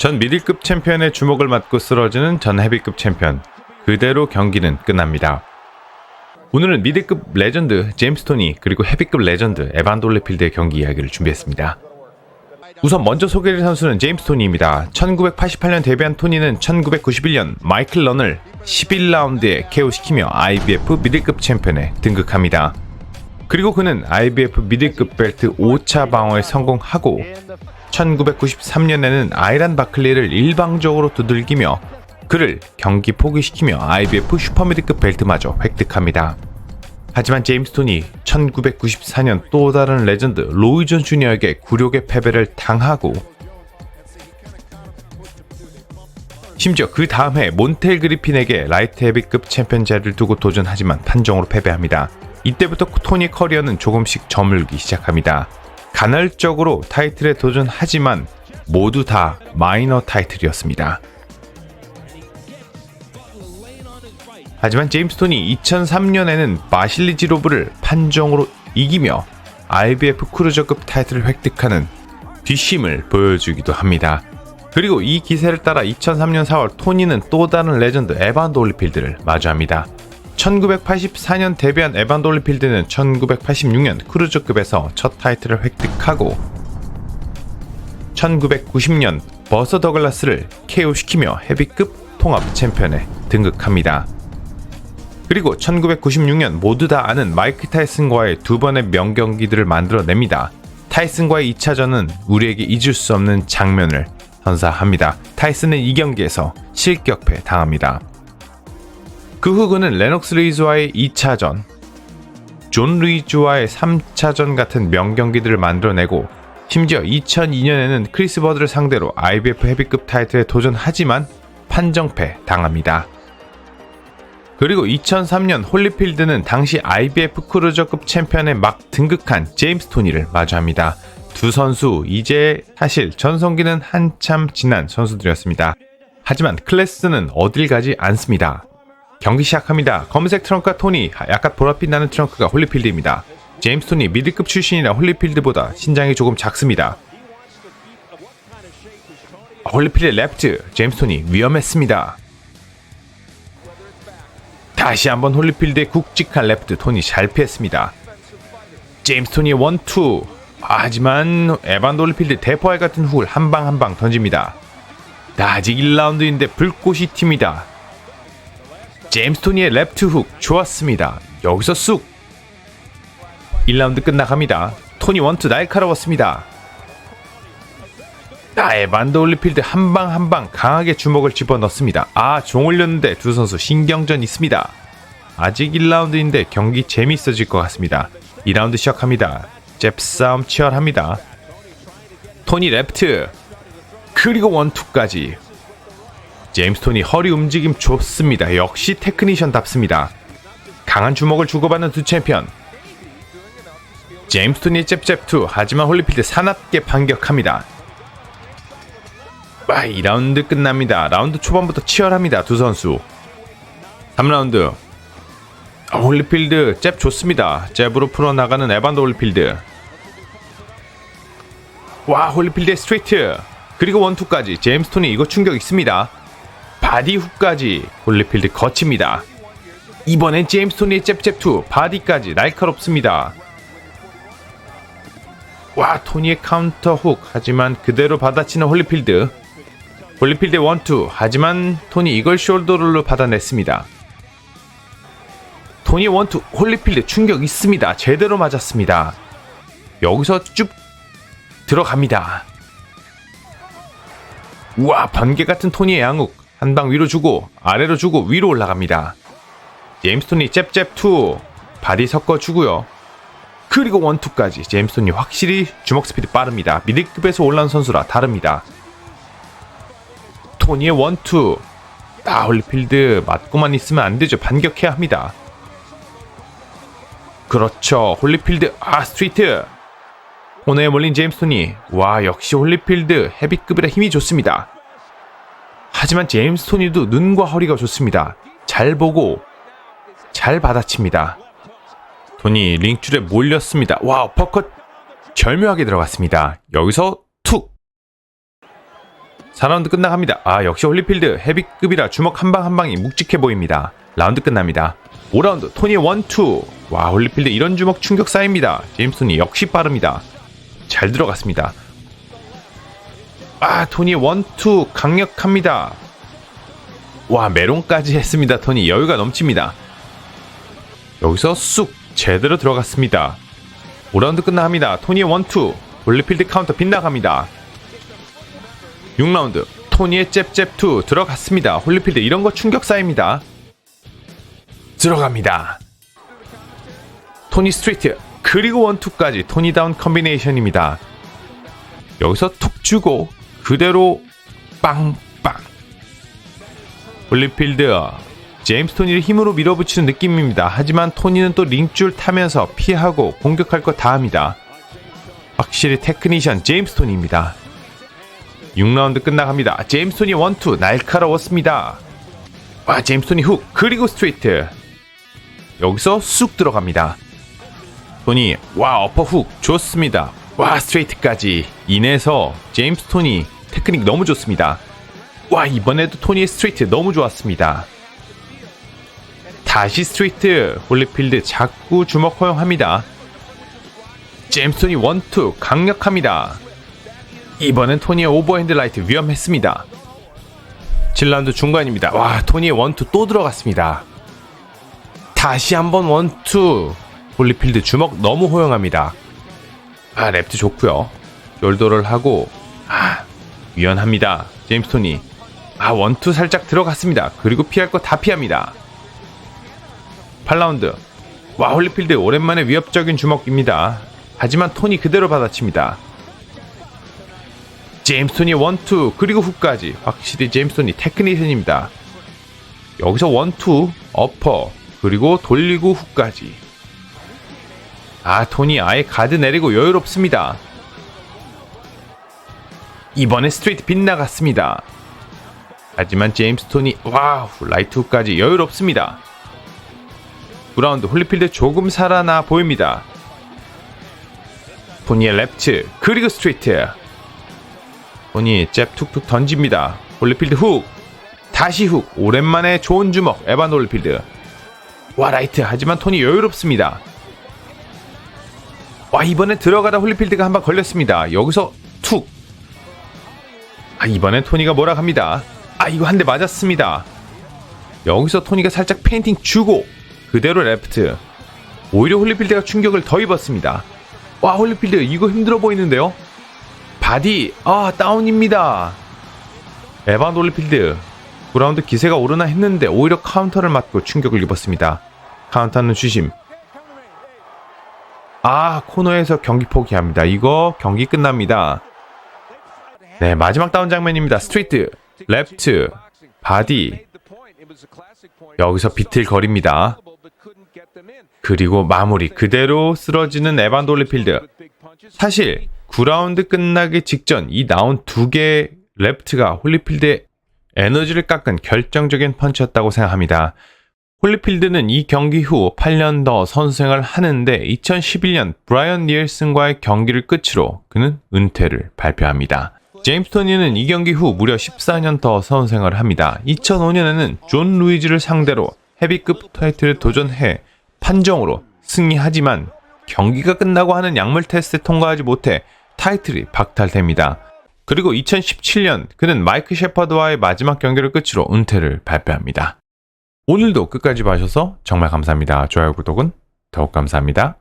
전 미들급 챔피언의 주목을 맞고 쓰러지는 전 헤비급 챔피언. 그대로 경기는 끝납니다. 오늘은 미들급 레전드 제임스 토니 그리고 헤비급 레전드 에반 돌레필드의 경기 이야기를 준비했습니다. 우선 먼저 소개할 선수는 제임스 토니입니다. 1988년 데뷔한 토니는 1991년 마이클 런을 11라운드에 KO시키며 IBF 미들급 챔피언에 등극합니다. 그리고 그는 IBF 미들급 벨트 5차 방어에 성공하고 1993년에는 아이란 바클리를 일방적으로 두들기며 그를 경기 포기시키며 IBF 슈퍼미드급 벨트마저 획득합니다. 하지만 제임스 톤이 1994년 또 다른 레전드 로이 존 주니어에게 굴욕의 패배를 당하고 심지어 그 다음 해 몬텔 그리핀에게 라이트 헤비급 챔피언자를 두고 도전하지만 판정으로 패배합니다. 이때부터 토니 커리어는 조금씩 저물기 시작합니다. 간헐적으로 타이틀에 도전하지만 모두 다 마이너 타이틀이었습니다. 하지만 제임스 톤이 2003년에는 바실리 지로브를 판정으로 이기며 IBF 크루저급 타이틀을 획득하는 뒷심을 보여주기도 합니다. 그리고 이 기세를 따라 2003년 4월 토니는 또 다른 레전드 에반 돌리필드를 마주합니다. 1984년 데뷔한 에반 돌리필드는 1986년 크루저급에서 첫 타이틀을 획득하고 1990년 버서 더글라스를 KO시키며 헤비급 통합 챔피언에 등극합니다. 그리고 1996년 모두 다 아는 마이크 타이슨과의 두 번의 명경기들을 만들어냅니다. 타이슨과의 2차전은 우리에게 잊을 수 없는 장면을 선사합니다. 타이슨은 이 경기에서 실격패 당합니다. 그 후 그는 레녹스 리즈와의 2차전, 존 리즈와의 3차전 같은 명경기들을 만들어내고 심지어 2002년에는 크리스 버드를 상대로 IBF 헤비급 타이틀에 도전하지만 판정패 당합니다. 그리고 2003년 홀리필드는 당시 IBF 크루저급 챔피언에 막 등극한 제임스 토니를 마주합니다. 두 선수 이제 사실 전성기는 한참 지난 선수들이었습니다. 하지만 클래스는 어딜 가지 않습니다. 경기 시작합니다. 검은색 트렁크와 토니, 약간 보랏빛 나는 트렁크가 홀리필드입니다. 제임스 토니 미드급 출신이라 홀리필드보다 신장이 조금 작습니다. 홀리필드 레프트, 제임스 토니 위험했습니다. 다시 한번 홀리필드의 굵직한 레프트 토니 잘 피했습니다. 제임스 토니의 원투 하지만 에반 홀리필드 대포알 같은 훅을 한 방 한 방 던집니다. 아직 1라운드인데 불꽃이 튑니다. 제임스 토니의 레프트 훅 좋았습니다. 여기서 쑥 1라운드 끝나갑니다. 토니 원투 날카로웠습니다. 아, 에반드 홀리필드 한 방 한 방 강하게 주먹을 집어넣습니다. 아, 종 올렸는데 두 선수 신경전 있습니다. 아직 1라운드인데 경기 재밌어질 것 같습니다. 2라운드 시작합니다. 잽 싸움 치열합니다. 토니 레프트 그리고 원투까지 제임스 토니 허리 움직임 좋습니다. 역시 테크니션답습니다. 강한 주먹을 주고받는 두 챔피언 제임스 토니 잽잽투 하지만 홀리필드 사납게 반격합니다. 아, 2라운드 끝납니다. 라운드 초반부터 치열합니다. 두 선수. 3라운드. 아, 홀리필드 잽 좋습니다. 잽으로 풀어나가는 에반드 홀리필드. 와 홀리필드의 스트레이트. 그리고 원투까지. 제임스 톤이 이거 충격 있습니다. 바디 훅까지 홀리필드 거칩니다. 이번엔 제임스 톤의 잽잽투 바디까지 날카롭습니다. 와 토니의 카운터 훅 하지만 그대로 받아치는 홀리필드 홀리필드 원투 하지만 토니 이걸 숄더롤로 받아냈습니다. 토니 원투 홀리필드 충격 있습니다. 제대로 맞았습니다. 여기서 쭉 들어갑니다. 우와 번개 같은 토니의 양욱 한 방 위로 주고 아래로 주고 위로 올라갑니다. 제임스 토니 잽잽 투 바디 섞어 주고요. 그리고 원투까지 제임스 토니 확실히 주먹 스피드 빠릅니다. 미드급에서 올라온 선수라 다릅니다. 토니의 원투 아 홀리필드 맞고만 있으면 안 되죠 반격해야 합니다 그렇죠 홀리필드 아 스트리트 코너에 몰린 제임스 토니 와 역시 홀리필드 헤비급이라 힘이 좋습니다 하지만 제임스 토니도 눈과 허리가 좋습니다 잘 보고 잘 받아칩니다 토니 링줄에 몰렸습니다 와 어퍼컷 절묘하게 들어갔습니다 여기서 툭 4라운드 끝나갑니다. 아, 역시 홀리필드 헤비급이라 주먹 한 방 한 방이 묵직해 보입니다. 라운드 끝납니다. 5라운드 토니의 원투. 와, 홀리필드 이런 주먹 충격 쌓입니다. 제임스톤이 역시 빠릅니다. 잘 들어갔습니다. 아, 토니의 원투 강력합니다. 와, 메론까지 했습니다. 토니 여유가 넘칩니다. 여기서 쑥 제대로 들어갔습니다. 5라운드 끝나갑니다. 토니의 원투. 홀리필드 카운터 빗나갑니다. 6라운드 토니의 잽잽2 들어갔습니다. 홀리필드 이런 거 충격 쌓입니다. 들어갑니다. 토니 스트레이트 그리고 원투까지 토니다운 컨비네이션입니다. 여기서 툭 주고 그대로 빵빵 홀리필드 제임스 토니를 힘으로 밀어붙이는 느낌입니다. 하지만 토니는 또 링줄 타면서 피하고 공격할 거 다 합니다. 확실히 테크니션 제임스 토니입니다. 6라운드 끝나갑니다. 제임스 토니 원투 날카로웠습니다. 와 제임스 토니 훅 그리고 스트레이트 여기서 쑥 들어갑니다. 토니 와 어퍼 훅 좋습니다. 와 스트레이트까지 인해서 제임스 토니 테크닉 너무 좋습니다. 와 이번에도 토니의 스트레이트 너무 좋았습니다. 다시 스트레이트 홀리필드 자꾸 주먹 허용합니다. 제임스 토니 원투 강력합니다. 이번엔 토니의 오버핸드 라이트 위험했습니다. 7라운드 중간입니다. 와, 토니의 원투 또 들어갔습니다. 다시 한번 원투. 홀리필드 주먹 너무 호용합니다. 아, 랩트 좋고요. 숄더를 하고 아, 위험합니다. 제임스 토니. 아, 원투 살짝 들어갔습니다. 그리고 피할 거 다 피합니다. 8라운드. 와, 홀리필드 오랜만에 위협적인 주먹입니다. 하지만 토니 그대로 받아칩니다. 제임스 토니 원투 그리고 훅까지 확실히 제임스 토니 테크니션입니다. 여기서 원투 어퍼 그리고 돌리고 훅까지 아 토니 아예 가드 내리고 여유롭습니다. 이번에 스트레이트 빗나갔습니다. 하지만 제임스 토니 와우 라이트 훅까지 여유롭습니다. 9라운드 홀리필드 조금 살아나 보입니다. 토니의 랩트 그리고 스트레이트 토니 잽 툭툭 던집니다. 홀리필드 훅 다시 훅 오랜만에 좋은 주먹 에반 홀리필드 와 라이트 하지만 토니 여유롭습니다. 와 이번에 들어가다 홀리필드가 한방 걸렸습니다. 여기서 툭. 아 이번엔 토니가 뭐라 합니다. 아 이거 한 대 맞았습니다. 여기서 토니가 살짝 페인팅 주고 그대로 레프트. 오히려 홀리필드가 충격을 더 입었습니다. 와 홀리필드 이거 힘들어 보이는데요. 바디 아 다운입니다. 에반 홀리필드 9라운드 기세가 오르나 했는데 오히려 카운터를 맞고 충격을 입었습니다. 카운터는 주심. 아 코너에서 경기 포기합니다. 이거 경기 끝납니다. 네 마지막 다운 장면입니다. 스트레이트, 랩트, 바디 여기서 비틀거립니다. 그리고 마무리 그대로 쓰러지는 에반 돌리필드. 사실 9라운드 끝나기 직전 이 나온 두 개의 랩트가 홀리필드의 에너지를 깎은 결정적인 펀치였다고 생각합니다. 홀리필드는 이 경기 후 8년 더 선수생활을 하는데 2011년 브라이언 니엘슨과의 경기를 끝으로 그는 은퇴를 발표합니다. 제임스 토니는 이 경기 후 무려 14년 더 선수생활을 합니다. 2005년에는 존 루이즈를 상대로 헤비급 타이틀을 도전해 판정으로 승리하지만 경기가 끝나고 하는 약물 테스트에 통과하지 못해 타이틀이 박탈됩니다. 그리고 2017년 그는 마이크 셰퍼드와의 마지막 경기를 끝으로 은퇴를 발표합니다. 오늘도 끝까지 봐주셔서 정말 감사합니다. 좋아요, 구독은 더욱 감사합니다.